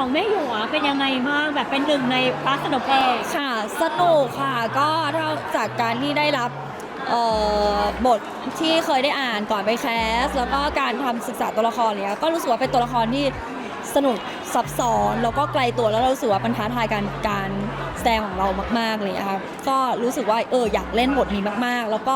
ของแม่หยวเป็นยังไงบ้างแบบเป็นหนึ่งในพระสนมเอกค่ะ สนุกค่ะ ก็เท่าจากการที่ได้รับเอ่อบทที่เคยได้อ่านก่อนไปแคส แล้วก็การทำศึกษาตัวละครเนี่ยก็รู้สึกว่าเป็นตัวละครที่ สนุกซับซ้อนแล้วก็ไกลตัวแล้วเรารู้สึกว่ามันท้าทายการการแสดงของเรามากๆเลยนะคะก็รู้สึกว่าเอออยากเล่นบทนี้มากๆ แล้วก็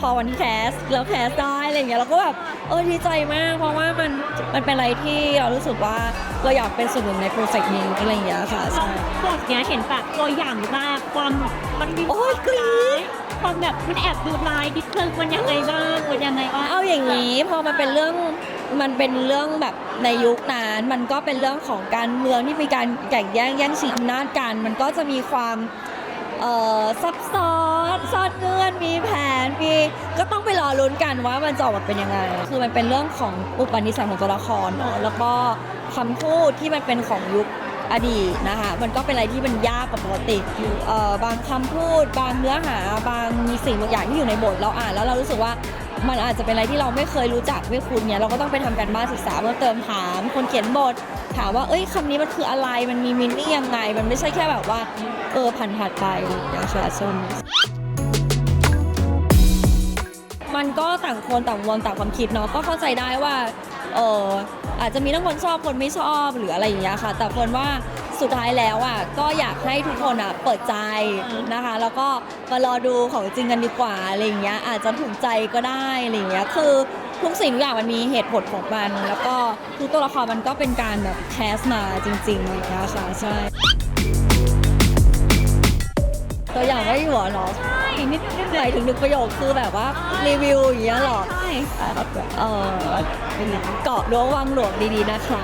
พอวันที่แคสแล้วแคสได้อะไรอย่างเงี้ยเราก็แบบเออดีใจมาก เพราะว่ามันมันเป็นอะไรที่เรารู้สึกว่าเราอยากเป็นส่วนหนึ่งในโปรเจกต์นี้อะไรอย่างเงี้ยค่ะใช่บทเนี้ยเห็นแบบตัวอย่างมากความมันมีโอ้ยกรี๊ดความแบบมันแอบดูลายดิสเทิงมันยังไงบ้างมันยังไงบ้างเอาอย่างนี้พอมันเป็นเรื่อง มันเป็นเรื่องแบบในยุคนั้นมันก็เป็นเรื่องของการเมืองที่มีการแข่งแย่งแย่งชิงอำนาจกัน มันก็จะมีความเอ่อซับซ้อนซ่อนเงื่อนมีแผนมีก็ต้องไปรอลุ้นกันว่ามันจะออกมาเป็นยังไง คือมันเป็นเรื่องของอุปนิสัยของตัวละครเนอะแล้วก็คำพูดที่มันเป็นของยุคอดีตนะคะมันก็เป็นอะไรที่มันยากกว่าปกติเอ่อบางคำพูด บางเนื้อหา บางมีสิ่งบางอย่างที่อยู่ในบทเราอ่านแล้วเรารู้สึกว่า มันอาจจะเป็นอะไรที่เราไม่เคยรู้จักไม่คุ้นเนี่ยเราก็ต้องไปทำการบ้านศึกษาเพิ่มเติมถามคนเขียนบทถามว่าเอ้ยคำนี้มันคืออะไรมันมีมินนี่ยังไง มันไม่ใช่แค่แบบว่าเออผ่านผ่านไปนะคะชนมันก็ต่างคนต่างวลต่างความคิดเนาะก็เข้าใจได้ว่าเอออาจจะมีทั้งคนชอบคนไม่ชอบหรืออะไรอย่างเงี้ยค่ะ แต่คนว่า สุดท้ายแล้วอะก็อยากให้ทุกคนอะเปิดใจนะคะ แล้วก็มารอดูของจริงกันดีกว่าอะไรอย่างเงี้ยอาจจะถูกใจก็ได้อะไรอย่างเงี้ยคือทุกสิ่งทุกอย่างมันมีเหตุผลของมัน แล้วก็ทุกตัวละครมันก็เป็นการแบบแคสมาจริงๆอะไรอย่างเงี้ยค่ะใช่ตัวอย่างไม่หัวเหรอใช่นิดนึงหมายถึงหนึ่งประโยคคือแบบว่ารีวิวอย่างเงี้ยเหรอใช่เออเกาะรั้ววังหลวงดีๆนะคะ